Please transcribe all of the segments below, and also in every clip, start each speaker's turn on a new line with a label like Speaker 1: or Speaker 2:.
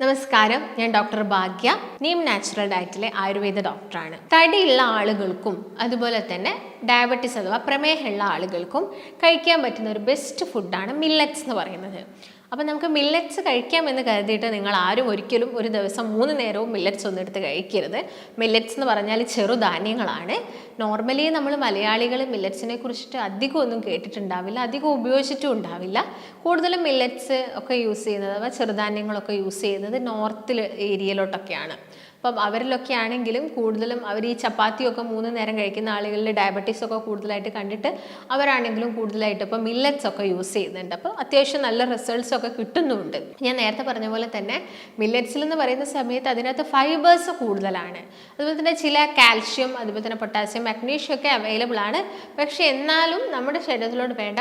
Speaker 1: നമസ്കാരം. ഞാൻ ഡോക്ടർ ഭാഗ്യ. നീം നാച്ചുറൽ ഡയറ്റിലെ ആയുർവേദ ഡോക്ടറാണ്. തടിയുള്ള ആളുകൾക്കും അതുപോലെ തന്നെ ഡയബറ്റിസ് അഥവാ പ്രമേഹമുള്ള ആളുകൾക്കും കഴിക്കാൻ പറ്റുന്ന ഒരു ബെസ്റ്റ് ഫുഡാണ് മില്ലറ്റ്സ് എന്ന് പറയുന്നത്. അപ്പം നമുക്ക് മില്ലറ്റ്സ് കഴിക്കാമെന്ന് കരുതിയിട്ട് നിങ്ങൾ ആരും ഒരിക്കലും ഒരു ദിവസം മൂന്ന് നേരവും മില്ലറ്റ്സ് ഒന്നും എടുത്ത് കഴിക്കരുത്. മില്ലറ്റ്സ് എന്ന് പറഞ്ഞാൽ ചെറുധാന്യങ്ങളാണ് നോർമലി നമ്മൾ മലയാളികൾ മില്ലറ്റ്സിനെ കുറിച്ചിട്ട് അധികം ഒന്നും കേട്ടിട്ടുണ്ടാവില്ല അധികം ഉപയോഗിച്ചിട്ടും ഉണ്ടാവില്ല. കൂടുതലും മില്ലറ്റ്സ് ഒക്കെ യൂസ് ചെയ്യുന്നത് അഥവാ ചെറുധാന്യങ്ങളൊക്കെ യൂസ് ചെയ്യുന്നത് നോർത്തിൽ ഏരിയയിലോട്ടൊക്കെയാണ് അപ്പം അവരിലൊക്കെ ആണെങ്കിലും കൂടുതലും അവർ ഈ ചപ്പാത്തിയൊക്കെ മൂന്ന് നേരം കഴിക്കുന്ന ആളുകളിൽ ഡയബറ്റീസ് ഒക്കെ കൂടുതലായിട്ട് കണ്ടിട്ട് അവരാണെങ്കിലും കൂടുതലായിട്ട് ഇപ്പം മില്ലറ്റ്സ് ഒക്കെ യൂസ് ചെയ്യുന്നുണ്ട്. അപ്പോൾ അത്യാവശ്യം നല്ല റിസൾട്ട്സ് ഒക്കെ കിട്ടുന്നുണ്ട് ഞാൻ നേരത്തെ പറഞ്ഞ പോലെ തന്നെ മില്ലറ്റ്സിൽ എന്ന് പറയുന്ന സമയത്ത് അതിനകത്ത് ഫൈബേഴ്സ് കൂടുതലാണ്. അതുപോലെ തന്നെ ചില കാൽഷ്യം അതുപോലെ തന്നെ പൊട്ടാസ്യം മഗ്നീഷ്യം ഒക്കെ അവൈലബിൾ ആണ്. പക്ഷേ എന്നാലും നമ്മുടെ ശരീരത്തിലോട്ട് വേണ്ട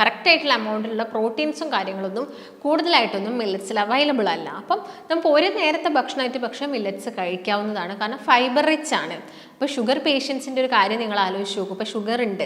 Speaker 1: കറക്റ്റായിട്ടുള്ള എമൗണ്ടിലുള്ള പ്രോട്ടീൻസും കാര്യങ്ങളൊന്നും കൂടുതലായിട്ടൊന്നും മില്ലറ്റ്സിൽ അവൈലബിൾ അല്ല. അപ്പം നമുക്ക് ഒരു നേരത്തെ ഭക്ഷണമായിട്ട് പക്ഷേ മില്ലറ്റ്സ് കഴിക്കാവുന്നതാണ്. കാരണം ഫൈബർ റിച്ച് ആണ്. അപ്പോൾ ഷുഗർ പേഷ്യൻസിന്റെ ഒരു കാര്യം നിങ്ങൾ ആലോചിച്ച് നോക്കും. ഇപ്പോൾ ഷുഗർ ഉണ്ട്.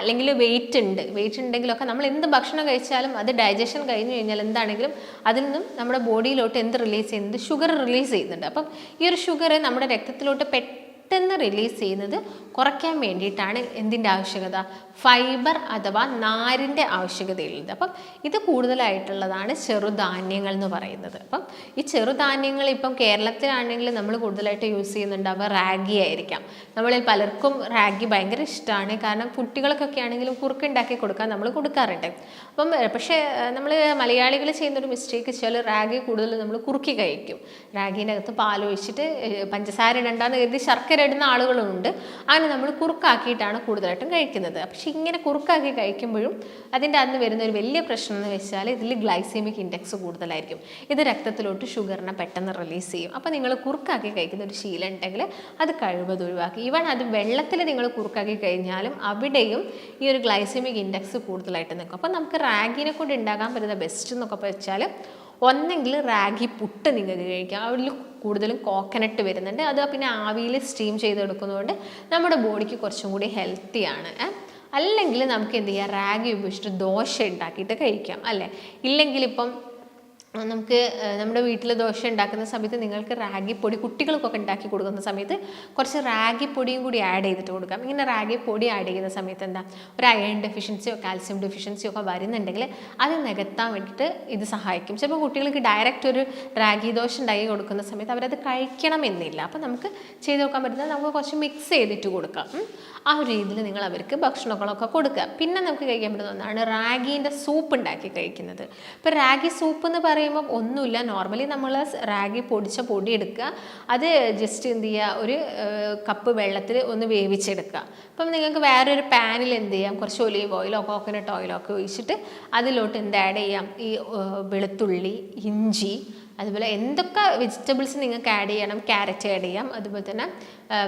Speaker 1: അല്ലെങ്കിൽ വെയിറ്റ് ഉണ്ട്. വെയിറ്റ് ഉണ്ടെങ്കിലൊക്കെ നമ്മൾ എന്ത് ഭക്ഷണം കഴിച്ചാലും അത് ഡൈജഷൻ കഴിഞ്ഞ് കഴിഞ്ഞാൽ എന്താണെങ്കിലും അതിൽ നിന്നും നമ്മുടെ ബോഡിയിലോട്ട് എന്ത് റിലീസ് ചെയ്യുന്നത് ഷുഗർ റിലീസ് ചെയ്യുന്നുണ്ട്. അപ്പം ഈ ഒരു ഷുഗർ നമ്മുടെ രക്തത്തിലോട്ട് പെട്ടെന്ന് റിലീസ് ചെയ്യുന്നത് കുറയ്ക്കാൻ വേണ്ടിയിട്ടാണ് എന്തിന്റെ ആവശ്യകത? ഫൈബർ അഥവാ നാരിന്റെ ആവശ്യകതയുള്ളത് അപ്പം ഇത് കൂടുതലായിട്ടുള്ളതാണ് ചെറുധാന്യങ്ങൾ എന്ന് പറയുന്നത്. അപ്പം ഈ ചെറുധാന്യങ്ങൾ ഇപ്പം കേരളത്തിലാണെങ്കിൽ നമ്മൾ കൂടുതലായിട്ട് യൂസ് ചെയ്യുന്നുണ്ടാവുക റാഗി ആയിരിക്കാം. നമ്മളിൽ പലർക്കും റാഗി ഭയങ്കര ഇഷ്ടമാണ്. കാരണം കുട്ടികൾക്കൊക്കെ ആണെങ്കിലും കുറുക്കുണ്ടാക്കി കൊടുക്കാൻ നമ്മൾ കൊടുക്കാറുണ്ട്. അപ്പം പക്ഷേ നമ്മൾ മലയാളികൾ ചെയ്യുന്നൊരു മിസ്റ്റേക്ക് വെച്ചാൽ റാഗി കൂടുതൽ നമ്മൾ കുറുക്കി കഴിക്കും. റാഗീന്റെ അകത്ത് പാലൊഴിച്ചിട്ട് പഞ്ചസാര ഇടണ്ടെന്ന് കരുതി ശർക്കര ഇടുന്ന ആളുകളുമുണ്ട് അങ്ങനെ നമ്മൾ കുറുക്കാക്കിയിട്ടാണ് കൂടുതലായിട്ടും കഴിക്കുന്നത്. പക്ഷേ ഇങ്ങനെ കുറുക്കാക്കി കഴിക്കുമ്പോഴും അതിന്റെ അന്ന് വരുന്ന ഒരു വലിയ പ്രശ്നം എന്ന് വെച്ചാൽ ഇതിൽ ഗ്ലൈസീമിക് ഇൻഡെക്സ് കൂടുതലായിരിക്കും. ഇത് രക്തത്തിലോട്ട് ഷുഗറിനെ പെട്ടെന്ന് റിലീസ് ചെയ്യും. അപ്പോൾ നിങ്ങൾ കുറുക്കാക്കി കഴിക്കുന്ന ഒരു ശീലം ഉണ്ടെങ്കിൽ അത് കഴിവത് ഒഴിവാക്കി. ഈവൺ അത് വെള്ളത്തിൽ നിങ്ങൾ കുറുക്കാക്കി കഴിഞ്ഞാലും അവിടെയും ഈ ഒരു ഗ്ലൈസീമിക് ഇൻഡെക്സ് കൂടുതലായിട്ട് നിൽക്കും. അപ്പോൾ നമുക്ക് റാഗിനെ കൊണ്ട് ഉണ്ടാക്കാൻ പറ്റുന്ന ബെസ്റ്റ് എന്നൊക്കെ വെച്ചാൽ ഒന്നെങ്കിൽ റാഗി പുട്ട് നിങ്ങൾക്ക് കഴിക്കാം. അതിൽ കൂടുതലും കോക്കനട്ട് വരുന്നുണ്ട്. അത് പിന്നെ ആവിയിൽ സ്റ്റീം ചെയ്തെടുക്കുന്നതുകൊണ്ട് നമ്മുടെ ബോഡിക്ക് കുറച്ചും കൂടി ഹെൽത്തിയാണ് അല്ലെങ്കിൽ നമുക്ക് എന്ത് ചെയ്യാം? റാഗി ഉപയോഗിച്ചിട്ട് ദോശ ഉണ്ടാക്കിയിട്ട് കഴിക്കാം. അല്ലേ? ഇല്ലെങ്കിൽ ഇപ്പം നമുക്ക് നമ്മുടെ വീട്ടിൽ ദോശ ഉണ്ടാക്കുന്ന സമയത്ത് നിങ്ങൾക്ക് റാഗിപ്പൊടി പൊടി കുട്ടികൾക്കൊക്കെ ഉണ്ടാക്കി കൊടുക്കുന്ന സമയത്ത് കുറച്ച് റാഗി പൊടിയും കൂടി ആഡ് ചെയ്തിട്ട് കൊടുക്കാം. ഇങ്ങനെ റാഗി പൊടി ആഡ് ചെയ്യുന്ന സമയത്ത് എന്താ ഒരു അയൺ ഡെഫിഷ്യൻസിയോ കാൽസ്യം ഡെഫിഷ്യൻസിയോ ഒക്കെ വരുന്നുണ്ടെങ്കിൽ അത് നികത്താൻ വേണ്ടിയിട്ട് ഇത് സഹായിക്കും. ചിലപ്പോൾ കുട്ടികൾക്ക് ഡയറക്റ്റ് ഒരു റാഗി ദോശ ഉണ്ടാക്കി കൊടുക്കുന്ന സമയത്ത് അവരത് കഴിക്കണമെന്നില്ല. അപ്പോൾ നമുക്ക് ചെയ്ത് നോക്കാൻ പറ്റുന്നത് നമുക്ക് കുറച്ച് മിക്സ് ചെയ്തിട്ട് കൊടുക്കാം. ആ ഒരു രീതിയിൽ നിങ്ങൾ അവർക്ക് ഭക്ഷണങ്ങളൊക്കെ കൊടുക്കുക. പിന്നെ നമുക്ക് കഴിക്കാൻ പറ്റുന്ന ഒന്നാണ് റാഗീന്റെ സൂപ്പ് ഉണ്ടാക്കി കഴിക്കുന്നത്. ഇപ്പോൾ റാഗി സൂപ്പ് എന്ന് പറയുമ്പോൾ ഒന്നുമില്ല. നോർമലി നമ്മൾ റാഗി പൊടിച്ച പൊടി എടുക്കുക. അത് ജസ്റ്റ് എന്ത് ചെയ്യുക? ഒരു കപ്പ് വെള്ളത്തിൽ ഒന്ന് വേവിച്ചെടുക്കുക. അപ്പം നിങ്ങൾക്ക് വേറൊരു പാനിൽ എന്ത് ചെയ്യാം? കുറച്ച് ഒലീവ് ഓയിലോ കോക്കനട്ട് ഓയിലോ ഒക്കെ ഒഴിച്ചിട്ട് അതിലോട്ട് എന്ത് ആഡ് ചെയ്യാം? ഈ വെളുത്തുള്ളി ഇഞ്ചി അതുപോലെ എന്തൊക്കെ വെജിറ്റബിൾസ് നിങ്ങൾക്ക് ആഡ് ചെയ്യണം ക്യാരറ്റ് ആഡ് ചെയ്യാം അതുപോലെ തന്നെ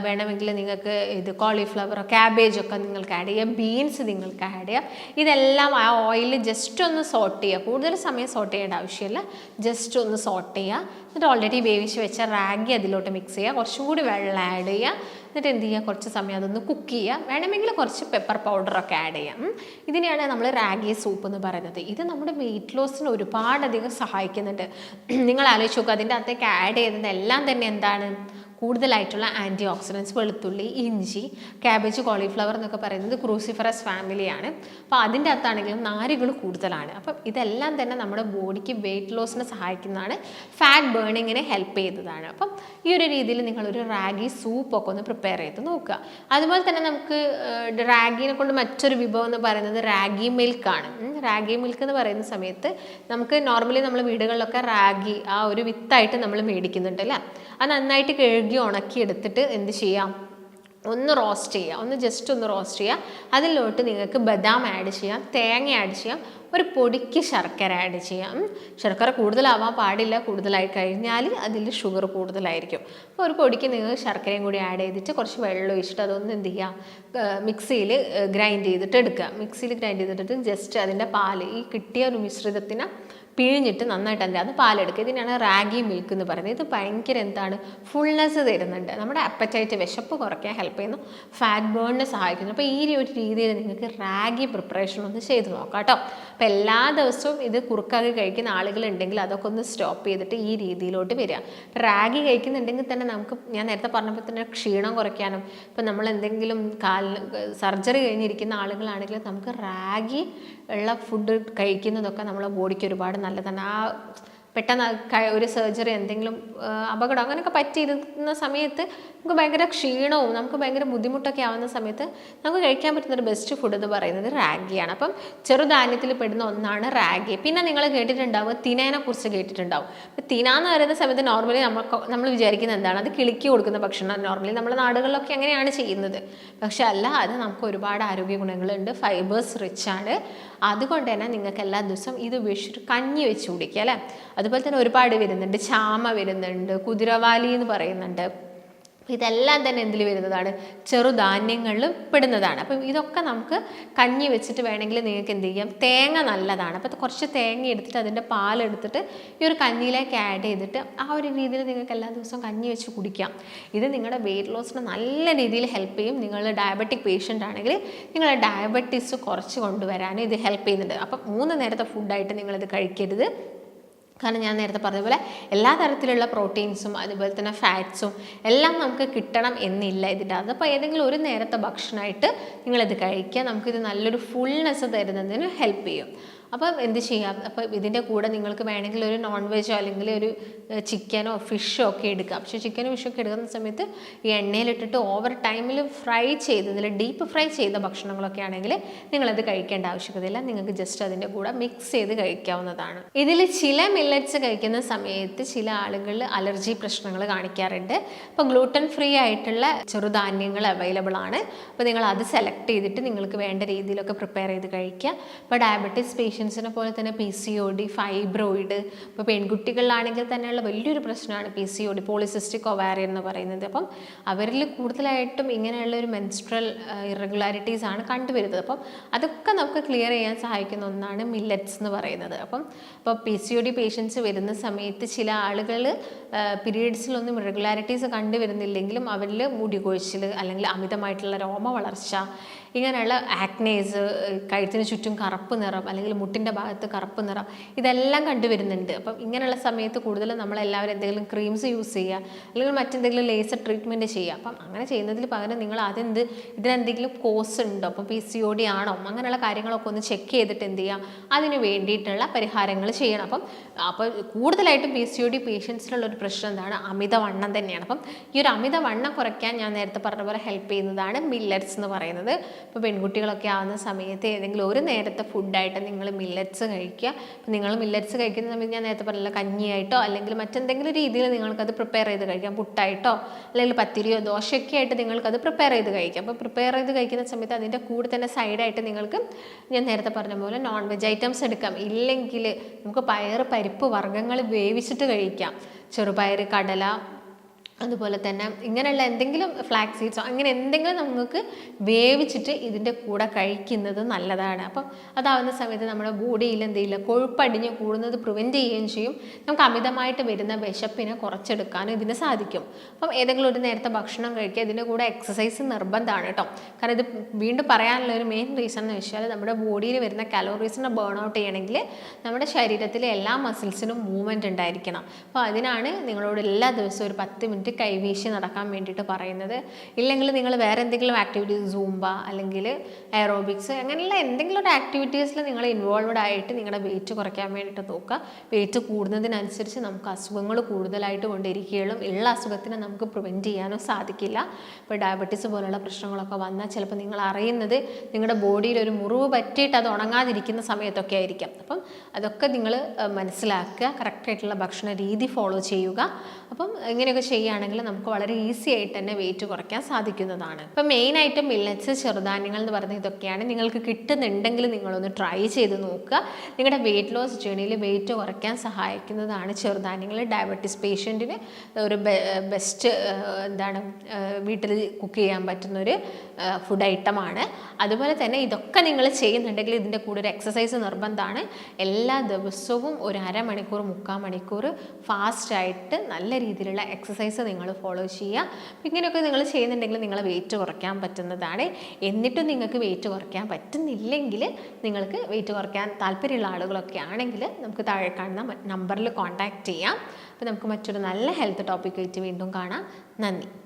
Speaker 1: വേണമെങ്കിൽ നിങ്ങൾക്ക് ഇത് കോളിഫ്ലവറോ ക്യാബേജ് ഒക്കെ നിങ്ങൾക്ക് ആഡ് ചെയ്യാം ബീൻസ് നിങ്ങൾക്ക് ആഡ് ചെയ്യാം. ഇതെല്ലാം ആ ഓയിലിൽ ജസ്റ്റ് ഒന്ന് സോട്ട് ചെയ്യുക. കൂടുതൽ സമയം സോട്ട് ചെയ്യേണ്ട ആവശ്യമില്ല. ജസ്റ്റ് ഒന്ന് സോട്ട് ചെയ്യുക. എന്നിട്ട് ഓൾറെഡി വേവിച്ച് വെച്ച റാഗി അതിലോട്ട് മിക്സ് ചെയ്യുക. കുറച്ചും കൂടി വെള്ളം ആഡ് ചെയ്യുക. എന്നിട്ട് എന്ത് ചെയ്യുക കുറച്ച് സമയം അതൊന്ന് കുക്ക് ചെയ്യുക. വേണമെങ്കിൽ കുറച്ച് പെപ്പർ പൗഡറൊക്കെ ആഡ് ചെയ്യാം. ഇതിനെയാണ് നമ്മൾ റാഗി സൂപ്പ് എന്ന് പറയുന്നത്. ഇത് നമ്മുടെ വെയിറ്റ് ലോസിന് ഒരുപാടധികം സഹായിക്കുന്നുണ്ട്. നിങ്ങൾ ആലോചിച്ച് നോക്കുക അതിന്റെ അകത്തേക്ക് ആഡ് ചെയ്യുന്നത് എല്ലാം തന്നെ എന്താണ്? കൂടുതലായിട്ടുള്ള ആന്റി ഓക്സിഡൻസ് വെളുത്തുള്ളി ഇഞ്ചി ക്യാബേജ് കോളിഫ്ലവർ എന്നൊക്കെ പറയുന്നത് ക്രൂസിഫറസ് ഫാമിലിയാണ് അപ്പോൾ അതിന്റെ അകത്താണെങ്കിലും നാരുകൾ കൂടുതലാണ്. അപ്പം ഇതെല്ലാം തന്നെ നമ്മുടെ ബോഡിക്ക് വെയിറ്റ് ലോസിന് സഹായിക്കുന്നതാണ്. ഫാറ്റ് ബേണിങ്ങിനെ ഹെൽപ്പ് ചെയ്തതാണ് അപ്പം ഈ ഒരു രീതിയിൽ നിങ്ങളൊരു റാഗി സൂപ്പൊക്കെ ഒന്ന് പ്രിപ്പയർ ചെയ്ത് നോക്കുക. അതുപോലെ തന്നെ നമുക്ക് റാഗിനെ കൊണ്ട് മറ്റൊരു വിഭവം എന്ന് പറയുന്നത് റാഗി മിൽക്കാണ് റാഗി മിൽക്ക് എന്ന് പറയുന്ന സമയത്ത് നമുക്ക് നോർമലി നമ്മൾ വീടുകളിലൊക്കെ റാഗി ആ ഒരു വിത്തായിട്ട് നമ്മൾ മേടിക്കുന്നുണ്ട് അല്ലേ അത് നന്നായിട്ട് കഴുകി ഉണക്കി എടുത്തിട്ട് എന്ത് ചെയ്യാം ഒന്ന് റോസ്റ്റ് ചെയ്യുക. ഒന്ന് ജസ്റ്റ് ഒന്ന് റോസ്റ്റ് ചെയ്യുക. അതിലോട്ട് നിങ്ങൾക്ക് ബദാം ആഡ് ചെയ്യാം. തേങ്ങ ആഡ് ചെയ്യാം. ഒരു പൊടിക്ക് ശർക്കര ആഡ് ചെയ്യാം. ശർക്കര കൂടുതലാവാൻ പാടില്ല. കൂടുതലായി കഴിഞ്ഞാൽ അതിൽ ഷുഗർ കൂടുതലായിരിക്കും. അപ്പോൾ ഒരു പൊടിക്ക് നിങ്ങൾ ശർക്കരയും കൂടി ആഡ് ചെയ്തിട്ട് കുറച്ച് വെള്ളം ഒഴിച്ചിട്ട് അതൊന്ന് എന്ത് ചെയ്യുക? മിക്സിയിൽ ഗ്രൈൻഡ് ചെയ്തിട്ട് എടുക്കുക. മിക്സിയിൽ ഗ്രൈൻഡ് ചെയ്തിട്ട് ജസ്റ്റ് അതിന്റെ പാൽ ഈ കിട്ടിയ ഒരു മിശ്രിതത്തിന് പിഴിഞ്ഞിട്ട് നന്നായിട്ട് അതിന്റെ അത് പാലെടുക്കുക. ഇതിനാണ് റാഗി മിൽക്ക് എന്ന് പറയുന്നത്. ഇത് ഭയങ്കര എന്താണ് ഫുൾനെസ് തരുന്നുണ്ട്. നമ്മുടെ അപ്പറ്റൈറ്റ് വിശപ്പ് കുറയ്ക്കാൻ ഹെൽപ്പ് ചെയ്യുന്നു. ഫാറ്റ് ബേണിന് സഹായിക്കുന്നു. അപ്പോൾ ഈ ഒരു രീതിയിൽ നിങ്ങൾക്ക് റാഗി പ്രിപ്പറേഷൻ ഒന്ന് ചെയ്ത് നോക്കാം കേട്ടോ. അപ്പോൾ എല്ലാ ദിവസവും ഇത് കുറുക്കാക്കി കഴിക്കുന്ന ആളുകളുണ്ടെങ്കിൽ അതൊക്കെ ഒന്ന് സ്റ്റോപ്പ് ചെയ്തിട്ട് ഈ രീതിയിലോട്ട് വരിക. റാഗി കഴിക്കുന്നുണ്ടെങ്കിൽ തന്നെ നമുക്ക് ഞാൻ നേരത്തെ പറഞ്ഞപ്പോൾ തന്നെ ക്ഷീണം കുറയ്ക്കാനും ഇപ്പം നമ്മൾ എന്തെങ്കിലും കാലിന് സർജറി കഴിഞ്ഞിരിക്കുന്ന ആളുകളാണെങ്കിൽ നമുക്ക് റാഗി ഉള്ള ഫുഡ് കഴിക്കുന്നതൊക്കെ നമ്മളെ ബോഡിക്ക് ഒരുപാട് നല്ലതാണ്. ആ പെട്ടെന്ന് ഒരു സർജറി എന്തെങ്കിലും അപകടം അങ്ങനെയൊക്കെ പറ്റിയിരുന്ന സമയത്ത് നമുക്ക് ഭയങ്കര ക്ഷീണവും നമുക്ക് ഭയങ്കര ബുദ്ധിമുട്ടൊക്കെ ആവുന്ന സമയത്ത് നമുക്ക് കഴിക്കാൻ പറ്റുന്ന ഒരു ബെസ്റ്റ് ഫുഡ് എന്ന് പറയുന്നത് റാഗിയാണ്. അപ്പം ചെറുധാന്യത്തിൽ പെടുന്ന ഒന്നാണ് റാഗി. പിന്നെ നിങ്ങൾ കേട്ടിട്ടുണ്ടാവുക തിനേനെ കുറിച്ച് കേട്ടിട്ടുണ്ടാവും. അപ്പം തിന എന്ന് പറയുന്ന സമയത്ത് നോർമലി നമ്മൾ നമ്മൾ വിചാരിക്കുന്നത് എന്താണ്? അത് കിളിക്ക് കൊടുക്കുന്ന ഭക്ഷണം. നോർമലി നമ്മുടെ നാടുകളിലൊക്കെ അങ്ങനെയാണ് ചെയ്യുന്നത്. പക്ഷെ അല്ല അത് നമുക്ക് ഒരുപാട് ആരോഗ്യ ഗുണങ്ങളുണ്ട്. ഫൈബേഴ്സ് റിച്ച് ആണ്. അതുകൊണ്ട് തന്നെ നിങ്ങൾക്ക് എല്ലാ ദിവസവും ഇത് ഉപയോഗിച്ചിട്ട് കഞ്ഞി വെച്ച് കുടിക്കുക അല്ലേ? അതുപോലെ തന്നെ ഒരുപാട് വരുന്നുണ്ട്. ചാമ വരുന്നുണ്ട്. കുതിരവാലി എന്ന് പറയുന്നുണ്ട്. ഇതെല്ലാം തന്നെ എന്തിൽ വരുന്നതാണ്? ചെറുധാന്യങ്ങളിൽ പെടുന്നതാണ്. അപ്പം ഇതൊക്കെ നമുക്ക് കഞ്ഞി വെച്ചിട്ട് വേണമെങ്കിൽ നിങ്ങൾക്ക് എന്ത് ചെയ്യാം? തേങ്ങ നല്ലതാണ്. അപ്പോൾ കുറച്ച് തേങ്ങ എടുത്തിട്ട് അതിന്റെ പാലെടുത്തിട്ട് ഈ ഒരു കഞ്ഞിയിലേക്ക് ആഡ് ചെയ്തിട്ട് ആ ഒരു രീതിയിൽ നിങ്ങൾക്ക് എല്ലാ ദിവസവും കഞ്ഞി വെച്ച് കുടിക്കാം. ഇത് നിങ്ങളുടെ വെയിറ്റ് ലോസിന് നല്ല രീതിയിൽ ഹെൽപ്പ് ചെയ്യും. നിങ്ങൾ ഡയബറ്റിക് പേഷ്യന്റ് ആണെങ്കിൽ നിങ്ങളുടെ ഡയബറ്റീസ് കുറച്ച് കൊണ്ടുവരാനും ഇത് ഹെൽപ്പ് ചെയ്യുന്നുണ്ട്. അപ്പം മൂന്ന് നേരത്തെ ഫുഡായിട്ട് നിങ്ങളിത് കഴിക്കരുത്. കാരണം ഞാൻ നേരത്തെ പറഞ്ഞതുപോലെ പോലെ എല്ലാ തരത്തിലുള്ള പ്രോട്ടീൻസും അതുപോലെ തന്നെ ഫാറ്റ്സും എല്ലാം നമുക്ക് കിട്ടണം എന്നില്ല ഇതിന്റെ അത് അപ്പോൾ ഏതെങ്കിലും ഒരു നേരത്തെ ഭക്ഷണമായിട്ട് നിങ്ങളിത് കഴിക്കുക. നമുക്കിത് നല്ലൊരു ഫുൾനെസ് തരുന്നതിന് ഹെൽപ്പ് ചെയ്യും. അപ്പോൾ എന്ത് ചെയ്യാം? അപ്പോൾ ഇതിന്റെ കൂടെ നിങ്ങൾക്ക് വേണമെങ്കിൽ ഒരു നോൺ വെജോ അല്ലെങ്കിൽ ഒരു ചിക്കനോ ഫിഷോ ഒക്കെ എടുക്കാം. പക്ഷേ ചിക്കനും ഒക്കെ എടുക്കുന്ന സമയത്ത് ഈ എണ്ണയിലിട്ടിട്ട് ഓവർ ടൈമിൽ ഫ്രൈ ചെയ്തതിൽ ഡീപ്പ് ഫ്രൈ ചെയ്ത ഭക്ഷണങ്ങളൊക്കെ ആണെങ്കിൽ നിങ്ങളത് കഴിക്കേണ്ട ആവശ്യകതയില്ല. നിങ്ങൾക്ക് ജസ്റ്റ് അതിന്റെ കൂടെ മിക്സ് ചെയ്ത് കഴിക്കാവുന്നതാണ്. ഇതിൽ ചില മില്ലറ്റ്സ് കഴിക്കുന്ന സമയത്ത് ചില ആളുകളിൽ അലർജി പ്രശ്നങ്ങൾ കാണിക്കാറുണ്ട്. അപ്പോൾ ഗ്ലൂട്ടൻ ഫ്രീ ആയിട്ടുള്ള ചെറുധാന്യങ്ങൾ അവൈലബിൾ ആണ്. അപ്പോൾ നിങ്ങൾ അത് സെലക്ട് ചെയ്തിട്ട് നിങ്ങൾക്ക് വേണ്ട രീതിയിലൊക്കെ പ്രിപ്പയർ ചെയ്ത് കഴിക്കുക ഇപ്പോൾ ഡയബറ്റീസ് പേഷ്യൻസിനെ പോലെ തന്നെ P C O D fibroid ഇപ്പോൾ പെൺകുട്ടികളിലാണെങ്കിൽ തന്നെയുള്ള വലിയൊരു പ്രശ്നമാണ് P C O D polycystic ovarian എന്ന് പറയുന്നത്. അപ്പം അവരിൽ കൂടുതലായിട്ടും ഇങ്ങനെയുള്ള ഒരു മെൻസ്ട്രൽ ഇറഗുലാരിറ്റീസ് ആണ് കണ്ടുവരുന്നത്. അപ്പം അതൊക്കെ നമുക്ക് ക്ലിയർ ചെയ്യാൻ സഹായിക്കുന്ന ഒന്നാണ് മില്ലറ്റ്സ് എന്ന് പറയുന്നത്. അപ്പം ഇപ്പോൾ P C O D patients വരുന്ന സമയത്ത് ചില ആളുകൾ പീരീഡ്സിലൊന്നും ഇറഗുലാരിറ്റീസ് കണ്ടുവരുന്നില്ലെങ്കിലും അവരിൽ മുടി കൊഴിച്ചിൽ അല്ലെങ്കിൽ അമിതമായിട്ടുള്ള രോമ വളർച്ച ഇങ്ങനെയുള്ള ആക്നേസ് കഴുത്തിന് ചുറ്റും കറുപ്പ് നിറം അല്ലെങ്കിൽ മുട്ടിന്റെ ഭാഗത്ത് കറുപ്പ് നിറം ഇതെല്ലാം കണ്ടുവരുന്നുണ്ട് അപ്പം ഇങ്ങനെയുള്ള സമയത്ത് കൂടുതലും നമ്മളെല്ലാവരും എന്തെങ്കിലും ക്രീംസ് യൂസ് ചെയ്യുക അല്ലെങ്കിൽ മറ്റെന്തെങ്കിലും ലേസർ ട്രീറ്റ്മെന്റ് ചെയ്യുക. അപ്പം അങ്ങനെ ചെയ്യുന്നതിൽ പകരം നിങ്ങൾ അതെന്ത് ഇതിനെന്തെങ്കിലും കോസ് ഉണ്ടോ? അപ്പം പി സി ഒ ഡി ആണോ? അങ്ങനെയുള്ള കാര്യങ്ങളൊക്കെ ഒന്ന് ചെക്ക് ചെയ്തിട്ട് എന്ത് ചെയ്യുക അതിന് വേണ്ടിയിട്ടുള്ള പരിഹാരങ്ങൾ ചെയ്യണം. അപ്പം അപ്പോൾ കൂടുതലായിട്ടും പി സി ഒ ഡി പേഷ്യൻസിലുള്ള ഒരു പ്രശ്നം എന്താണ്? അമിതവണ്ണം തന്നെയാണ്. അപ്പം ഈ ഒരു അമിതവണ്ണം കുറയ്ക്കാൻ ഞാൻ നേരത്തെ പറഞ്ഞ പോലെ ഹെൽപ്പ് ചെയ്യുന്നതാണ് മില്ലറ്റ്സ് എന്ന് പറയുന്നത്. ഇപ്പോൾ പെൺകുട്ടികളൊക്കെ ആവുന്ന സമയത്ത് ഏതെങ്കിലും ഒരു നേരത്തെ ഫുഡായിട്ട് നിങ്ങൾ മില്ലറ്റ്സ് കഴിക്കുക. അപ്പം നിങ്ങൾ മില്ലറ്റ്സ് കഴിക്കുന്ന സമയത്ത് ഞാൻ നേരത്തെ പറഞ്ഞില്ല കഞ്ഞിയായിട്ടോ അല്ലെങ്കിൽ മറ്റെന്തെങ്കിലും രീതിയിൽ നിങ്ങൾക്കത് പ്രിപ്പയർ ചെയ്ത് കഴിക്കാം. പുട്ടായിട്ടോ അല്ലെങ്കിൽ പത്തിരിയോ ദോശയൊക്കെ ആയിട്ട് നിങ്ങൾക്കത് പ്രിപ്പയർ ചെയ്ത് കഴിക്കാം. അപ്പോൾ പ്രിപ്പയർ ചെയ്ത് കഴിക്കുന്ന സമയത്ത് അതിന്റെ കൂടെ തന്നെ സൈഡായിട്ട് നിങ്ങൾക്ക് ഞാൻ നേരത്തെ പറഞ്ഞ പോലെ നോൺ വെജ് ഐറ്റംസ് എടുക്കാം. ഇല്ലെങ്കിൽ നമുക്ക് പയർ പരിപ്പ് വർഗങ്ങൾ വേവിച്ചിട്ട് കഴിക്കാം. ചെറുപയർ കടല അതുപോലെ തന്നെ ഇങ്ങനെയുള്ള എന്തെങ്കിലും ഫ്ലാക്സ് സീഡ്സോ അങ്ങനെ എന്തെങ്കിലും നമുക്ക് വേവിച്ചിട്ട് ഇതിന്റെ കൂടെ കഴിക്കുന്നത് നല്ലതാണ്. അപ്പം അതാവുന്ന സമയത്ത് നമ്മുടെ ബോഡിയിൽ എന്തെങ്കിലും കൊഴുപ്പടിഞ്ഞ് കൂടുന്നത് പ്രിവെന്റ് ചെയ്യുകയും ചെയ്യും. നമുക്ക് അമിതമായിട്ട് വരുന്ന വിശപ്പിനെ കുറച്ചെടുക്കാനും ഇതിന് സാധിക്കും. അപ്പം ഏതെങ്കിലും ഒരു നേരത്തെ ഭക്ഷണം കഴിക്കുക ഇതിന്റെ കൂടെ എക്സസൈസ് നിർബന്ധമാണ് കേട്ടോ. കാരണം ഇത് വീണ്ടും പറയാനുള്ള ഒരു മെയിൻ റീസൺ എന്ന് വെച്ചാൽ നമ്മുടെ ബോഡിയിൽ വരുന്ന കലോറീസിനെ ബേൺ ഔട്ട് ചെയ്യണമെങ്കിൽ നമ്മുടെ ശരീരത്തിലെ എല്ലാ മസിൽസിനും മൂവ്മെന്റ് ഉണ്ടായിരിക്കണം. അപ്പോൾ അതിനാണ് നിങ്ങളോട് എല്ലാ ദിവസവും ഒരു പത്ത് മിനിറ്റ് കൈവീശി നടക്കാൻ വേണ്ടിയിട്ട് പറയുന്നത്. ഇല്ലെങ്കിൽ നിങ്ങൾ വേറെ എന്തെങ്കിലും ആക്ടിവിറ്റീസ് സൂംബ അല്ലെങ്കിൽ എയറോബിക്സ് അങ്ങനെയുള്ള എന്തെങ്കിലും ഒരു ആക്ടിവിറ്റീസിൽ നിങ്ങൾ ഇൻവോൾവഡ് ആയിട്ട് നിങ്ങളുടെ വെയിറ്റ് കുറയ്ക്കാൻ വേണ്ടിയിട്ട് നോക്കുക. വെയിറ്റ് കൂടുന്നതിനനുസരിച്ച് നമുക്ക് അസുഖങ്ങൾ കൂടുതലായിട്ട് കൊണ്ടിരിക്കുകയുള്ളൂ ഉള്ള അസുഖത്തിനെ നമുക്ക് പ്രിവെന്റ് ചെയ്യാനോ സാധിക്കില്ല. ഇപ്പോൾ ഡയബറ്റീസ് പോലുള്ള പ്രശ്നങ്ങളൊക്കെ വന്നാൽ ചിലപ്പോൾ നിങ്ങൾ അറിയുന്നത് നിങ്ങളുടെ ബോഡിയിൽ ഒരു മുറിവ് പറ്റിയിട്ട് അത് ഉണങ്ങാതിരിക്കുന്ന സമയത്തൊക്കെ ആയിരിക്കാം. അപ്പം അതൊക്കെ നിങ്ങൾ മനസ്സിലാക്കുക കറക്റ്റായിട്ടുള്ള ഭക്ഷണ രീതി ഫോളോ ചെയ്യുക. അപ്പം ഇങ്ങനെയൊക്കെ ചെയ്യുകയാണെങ്കിൽ നമുക്ക് വളരെ ഈസി ആയിട്ട് തന്നെ വെയിറ്റ് കുറയ്ക്കാൻ സാധിക്കുന്നതാണ്. ഇപ്പം മെയിനായിട്ട് മില്ലറ്റ്സ് ചെറുധാന്യങ്ങൾ എന്ന് പറയുന്നത് ഇതൊക്കെയാണ്. നിങ്ങൾക്ക് കിട്ടുന്നുണ്ടെങ്കിൽ നിങ്ങളൊന്ന് ട്രൈ ചെയ്ത് നോക്കുക. നിങ്ങളുടെ വെയിറ്റ് ലോസ് ജേണിയിൽ വെയിറ്റ് കുറയ്ക്കാൻ സഹായിക്കുന്നതാണ് ചെറുധാന്യങ്ങൾ. ഡയബറ്റീസ് പേഷ്യന്റിന് ഒരു ബെസ്റ്റ് എന്താണ് വീട്ടിൽ കുക്ക് ചെയ്യാൻ പറ്റുന്ന ഒരു ഫുഡ് ഐറ്റമാണ് അതുപോലെ തന്നെ ഇതൊക്കെ നിങ്ങൾ ചെയ്യുന്നുണ്ടെങ്കിൽ ഇതിന്റെ കൂടെ ഒരു എക്സസൈസ് നിർബന്ധമാണ്. എല്ലാ ദിവസവും ഒരു അരമണിക്കൂർ മുക്കാൽ മണിക്കൂർ ഫാസ്റ്റായിട്ട് നല്ല രീതിയിലുള്ള എക്സസൈസ് നിങ്ങൾ ഫോളോ ചെയ്യുക. ഇങ്ങനെയൊക്കെ നിങ്ങൾ ചെയ്യുന്നുണ്ടെങ്കിൽ നിങ്ങൾ വെയിറ്റ് കുറയ്ക്കാൻ പറ്റുന്നതാണ്. എന്നിട്ടും നിങ്ങൾക്ക് വെയിറ്റ് കുറയ്ക്കാൻ പറ്റുന്നില്ലെങ്കിൽ നിങ്ങൾക്ക് വെയിറ്റ് കുറയ്ക്കാൻ താല്പര്യമുള്ള ആളുകളൊക്കെ ആണെങ്കിൽ നമുക്ക് താഴെ കാണുന്ന നമ്പറിൽ കോൺടാക്റ്റ് ചെയ്യാം. അപ്പോൾ നമുക്ക് മറ്റൊരു നല്ല ഹെൽത്ത് ടോപ്പിക്കായിട്ട് വീണ്ടും കാണാം. നന്ദി.